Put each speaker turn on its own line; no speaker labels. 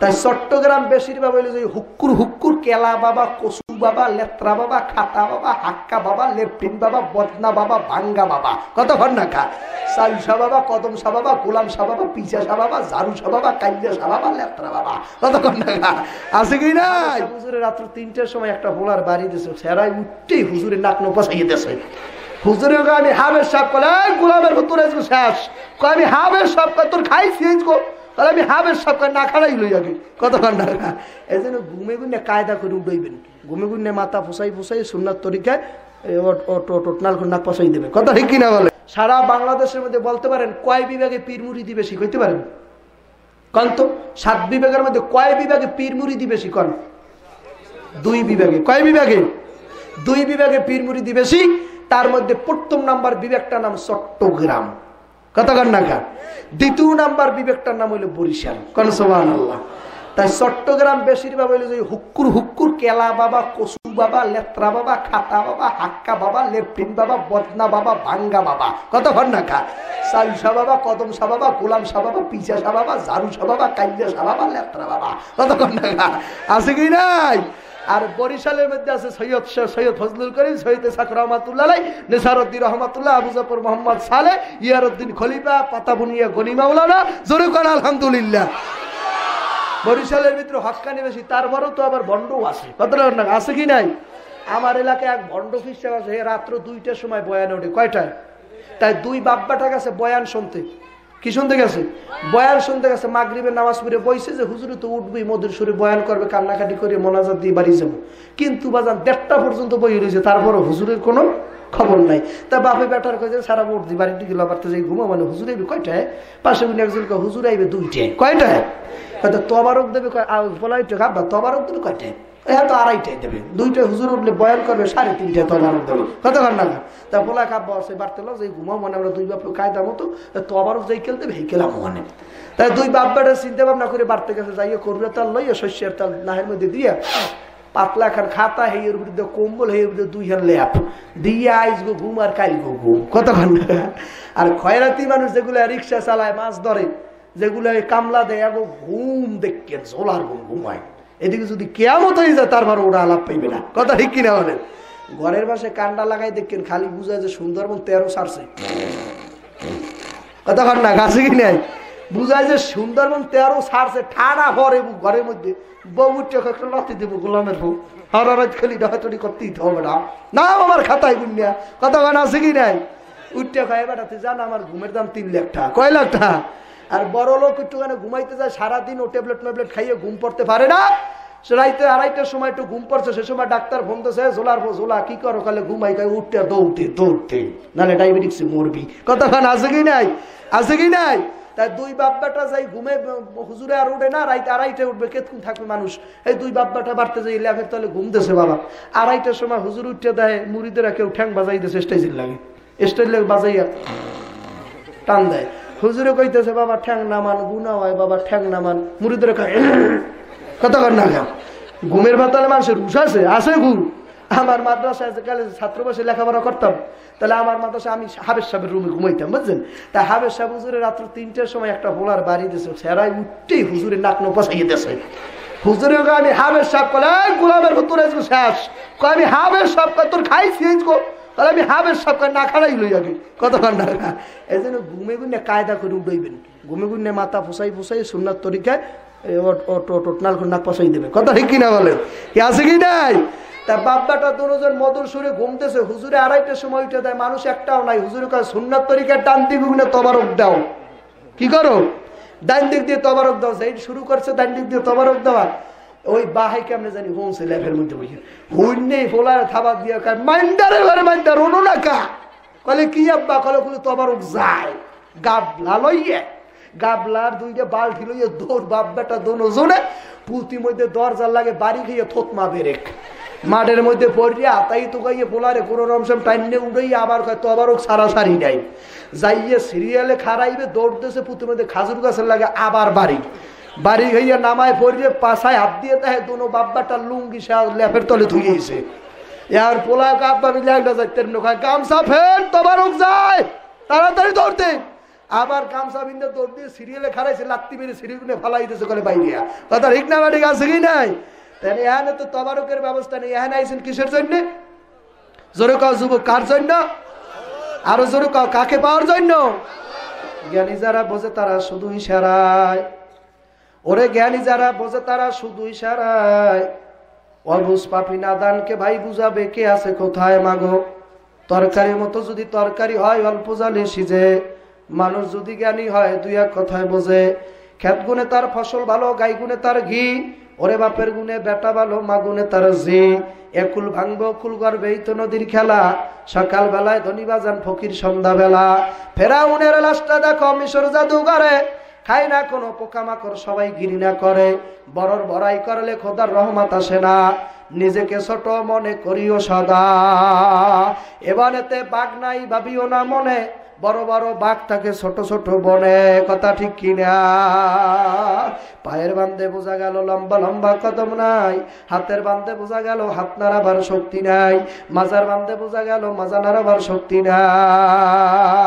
তাই চট্টগ্রাম বেশিরভাগ হইলে যে হুক্কুর হুক্কুর, কেলা বাবা কসু বাবা, লেত্রা বাবা, খাতা বাবা, হাক্কা বাবা লেফটিন বাবা, বদনা বাবা, ভাঙ্গা বাবা। কত ঘণ্টা খা? শাহ বাবা কদম শাহ বাবা গোলাম শাহ বাবা পিচা শাহ বাবা শাহ বাবা কাইজা শাহ বাবা, লেত্রা বাবা। কত ঘণ্টা খা? আছে কি না হুজুরের রাত্র তিনটের সময় একটা বোলার বাড়ি দিছে সেরাই উঠতেই হুজুরের নাক নো পচাইয়ে দিয়েছে। হুজুরের আমি হাবের সাপ কলে গোলামের ভুতুরে শেষ। আমি হাবের সাপ তোর খাইছি গো তাহলে আমি হাবের সব না খাড়াই লই আগে। কতক্ষণ না এই জন্য ঘুমে গুনে কায়দা করে উঠইবেন ঘুমে গুনে মাথা ফুসাই ফুসাই সুন্নার তরিকায় টোটনাল নাক পসাই দেবে। কথা ঠিক কিনা বলে? সারা বাংলাদেশের মধ্যে বলতে পারেন, কয় বিভাগে পীর মুড়িদি বেশি? কইতে পারেন? কন তো? সাত বিভাগের মধ্যে কয় বিভাগে পীর মুড়িদি বেশি কন? দুই বিভাগে। কয় বিভাগে? দুই বিভাগে পীর মুড়িদি বেশি। তার মধ্যে প্রথম নাম্বার বিভাগটার নাম চট্টগ্রাম। কতক্ষণ নাকা দ্বিতীয় নাম্বার বিবেকটার নাম হইল বরিশাল। কনসবান আল্লাহ তাই চট্টগ্রাম বেশিরভাগ হইল যে হুক্কুর হুক্কুর কেলা বাবা, কসু বাবা, লেত্রা বাবা, খাতা বাবা, হাক্কা বাবা লেফটিন বাবা, বদনা বাবা, ভাঙ্গা বাবা। কতক্ষণ না খা সাল শাহ বাবা কদম শাহ বাবা গোলাম শাহ বাবা পিচা শাহ বাবা ঝাড়ু শাহ বাবা কাইজা শাহ বাবা, লেত্রা বাবা। কতক্ষণ না খা আছে কি নাই? আর বরিশালের মধ্যে আছে সৈয়দ সৈয়দ ফজলুল করিম, সৈয়দ সাক রহমাতুল্লাহ নেসারুদ্দিন রহমাতুল্লাহ, আবু জাফর মোহাম্মদ সালে ইয়ারুদ্দিন খলিফা, পাতাবুনিয়া গনি মাওলানা, জোরে কর আলহামদুলিল্লাহ। বরিশালের ভিতরে হকানি বেশি, তারপরেও তো আবার বন্ডও আছে। কতটা আছে কি নাই? আমার এলাকায় এক ভণ্ড খ্রিস্টান আছে রাত্র দুইটার সময় বয়ান ওঠে। কয়টায়? তাই দুই বাব্বাটা গেছে বয়ান শুনতে। কি শুনতে গেছে? বয়ান শুনতে গেছে, মাগরীবের নামাজ পড়ে বইছে যে, হুজুরে, তো উঠবি মধুর সুরে বয়ান করবে, কান্নাকাটি করে মোনাজাত দিয়ে বাড়ি যাব। কিন্তু বাজান দেড়টা পর্যন্ত বই রয়েছে, তারপরও হুজুরের কোনো খবর নাই। তা বাপে বেটার কাছে সারা ভোট দি বাড়িতে গেল আবার যাই ঘুমো মানে হুজুর আইবে কয়টায়? পাশে উনি একজন হুজুর আইবে দুইটায়। কয়টায়? হয়তো তবারক দেবে বলাইটা খাবা তবারক দেবে কয়টায়? হ্যাঁ তো আড়াইটাই দেবে। দুইটা হুজুর উঠলে বয়ান করবে, সাড়ে তিনটায় তবারক দেবে। কতক্ষণ না তা বলা খাব্বা আছে বাড়তে লো যে ঘুমাও, মনে আমরা দুই বাপ কায়দা মতো তবারক যাই খেলতে ভেই খেলাম মনে তাই দুই বাপ বেটা চিন্তা ভাবনা করে বাড়তে গেছে যাইয়ে করবে তাল লইয়া শস্যের তাল নাহের মধ্যে দিয়া, পাতলা খান খাতা হেয়ের বিরুদ্ধে কম্বল হেয়ের বিরুদ্ধে দুই হান ল্যাপ দিয়ে আইস গো ঘুম আর কাইল গো ঘুম। কতক্ষণ আর খয়রাতি মানুষ যেগুলো রিক্সা চালায়, মাছ ধরে, যেগুলো কামলা দেয় এগো ঘুম দেখেন সোলার ঘুম ঘুমায় এদিকে যদি কেয়ামত হয়ে যায় তারপর ওরা আলাপ পাইবে না। কথা ঠিক কিনা বলেন? ঘরের পাশে কান্ডা লাগাই দেখেন, খালি বুঝা যে সুন্দরবন তেরো সারছে। কথা কর না, গাছে কি নাই? বুঝায় যে সুন্দরবন তেরো সারছে, ঠাড়া ভরে ঘরের মধ্যে। বউ উঠে একটা লতি দেবো, গোলামের বউ। হরারাত খালি ডাহাতড়ি করতে দিতে হবে না। না আমার খাতায় গুনিয়া। কথা গান আছে কি নাই? উঠতে খাই বেড়াতে যান আমার ঘুমের দাম তিন লাখ টাকা। কয় লাখ টাকা? আর বড় লোক একটুখানে ঘুমাইতে যায়, সারাদিন ও ট্যাবলেট ট্যাবলেট খাইয়ে ঘুম পড়তে পারে না। রাইতে আড়াইটার সময় একটু ঘুম পড়ছে, সে সময় ডাক্তার ফোন দিছে, জোলার জোলা, কি করো? কালে ঘুমাই খাই উঠতে, দৌড়তে দৌড়তে। নাহলে ডায়াবেটিক্সে মরবি। কতক্ষণ আছে কি নাই? আছে কি নাই? তাই দুই বাব্বাটা যাই ঘুমে, হুজুরে আর উঠে না, রাইতে আড়াইটে উঠবে কেতক্ষণ থাকবে মানুষ? এই দুই বাব্বাটা বাড়তে যাই লেফের তলে ঘুমতেছে বাবা। আড়াইটার সময় হুজুর উঠতে দেয়, মুড়িদেরা কেউ ঠ্যাং বাজাইতেছে, স্টেজের লাগে। স্টেজ লাগে বাজাইয়া টান দেয়। হুজুরে কইতেছে, বাবা, ঠ্যাং নামান গুনা হয়, বাবা, ঠ্যাং নামান। মুড়িদের কতক্ষণ না ঘুমের বাতালে মানুষের হুশ আছে আছে ঘুম। আমার মাদ্রাসায় কালে ছাত্র বসে লেখাপড়া করতাম। তাহলে আমার মাদ্রাসা আমি হাবের সাহেবের রুমে ঘুমাইতাম, বুঝছেন? তা হাবের সাহেব হুজুরে রাত্র তিনটের সময় একটা বোলার বাড়ি দিয়েছে সেরাই উঠতেই হুজুরের নাক নো পচাইয়ে দিয়েছে। হুজুরের আমি হাবের সাহেব কলে গোলামের ভুতুরে শেষ। আমি হাবের সাহেব তোর খাইছি তাহলে আমি হাবের সব না খাড়াই লই আগে। কতক্ষণ না এই জন্য ঘুমে গুনে কায়দা করে উঠইবেন ঘুমে গুনে মাথা ফুসাই ফুসাই সুন্নার তরিকায় টোটনাল নাক পসাই দেবে। কথা ঠিক কিনা বলেন? কি আছে কি নাই? তা বাব্বাটা দুজন মধুর সুরে ঘুমতেছে, হুজুরে আড়াইটার সময় উঠে দেয়, মানুষ একটাও নাই। হুজুরে কাজ সুন্নার তরিকায় টান দিক গুনে তবারক দাও। কি করো? ডান দিক দিয়ে তবারক দাও। যেই শুরু করছে, ডান দিক দিয়ে তবারক দেওয়া। ওই বাহাই কেমনে জানি হোমসে লেফের মধ্যে বসে। হুইন নেই ফোলার খাবার দিয়ে খায় মাইন্দারে ঘরে মাইন্দার ওনো না কা? কলে, কি আব্বা? কলে কলে তোমার যায়। গাবলা লইয়ে, গাবলার দুইটা বালতি লইয়ে দৌড়, বাপ বেটা দোনো জোনে পুতি মধ্যে দরজার লাগে বাড়ি খেয়ে থতমা বেরেক মাঠের মধ্যে পড়িয়া তাই তো গাইয়ে পোলারে কোনো রমসম টাইনে উড়াই আবার কয় তো সারা সারি নাই। যাইয়ে সিরিয়ালে খারাইবে দৌড়তেছে পুতির মধ্যে খাজুর গাছের লাগে আবার বাড়ি। বাড়ি হইয়া নামায় পড়িয়ে পাশায় হাত দিয়ে দেয় দুনো বাব্বাটা লুঙ্গি সে লেফের তলে ধুইয়েছে ইয়ার পোলা কাব্বা মিলে একটা যাইতে নখায় গামছা ফের তোমার যায়। তাড়াতাড়ি দৌড়তে আবার গামছা বিন্দে দৌড় দিয়ে সিরিয়ালে খারাইছে লাত্তি মেরে সিরিয়ালে ফালাই দিয়েছে করে বাইরিয়া কথা ঠিক না ঠিক আছে কি নাই। তাহলে এখানে তো তবারকের ব্যবস্থা নেই। এখানে আইছেন কিসের জন্য? জোরে কাও যুবক, কার জন্য? আরও জোরে কাও, কাকে পাওয়ার জন্য? জ্ঞানী যারা বোঝে তারা শুধু ইশারায় ওরে জ্ঞানী যারা বোঝে তারা শুধু ইশারায়। অবুজ পাপি নাদানকে ভাই বুঝাবে কে আছে কোথায়, মাগো? তরকারি মতো যদি তরকারি হয়, অল্প জালে সিজে। মানুষ যদি জ্ঞানী হয়, দুই এক কথায় বোঝে। খেত গুনে তার ফসল ভালো, গাই গুনে তার ঘি। ওরে বাপের গুনে বেটা ভালো, মা গুনে তার জি। একুল ভাঙবো, কুল গর্বে তো নদীর খেলা। সকাল বেলায় ধনী বাজান ফকির সন্ধ্যা বেলা ফেরাউনের লাশটা দেখো, মিশর জাদুঘরে। খাই না কোনো পোকামাকড়, সবাই ঘৃণা করে। বড়র বড়াই করলে খোদার রহমত আসে না। নিজেকে ছোট মনে করিও সদা। এবারেতে বাঘ নাই, ভাবিও না মনে। বড় বড় বাঘ থাকে ছোট ছোট বনে। কথা ঠিক কিনা? পায়ের বান্ধে বোঝা গেল লম্বা লম্বা কদম নাই। হাতের বান্ধে বোঝা গেল হাত নাড়াবার শক্তি নাই। মাজার বান্ধে বোঝা গেল মাজা নাড়াবার শক্তি নাই।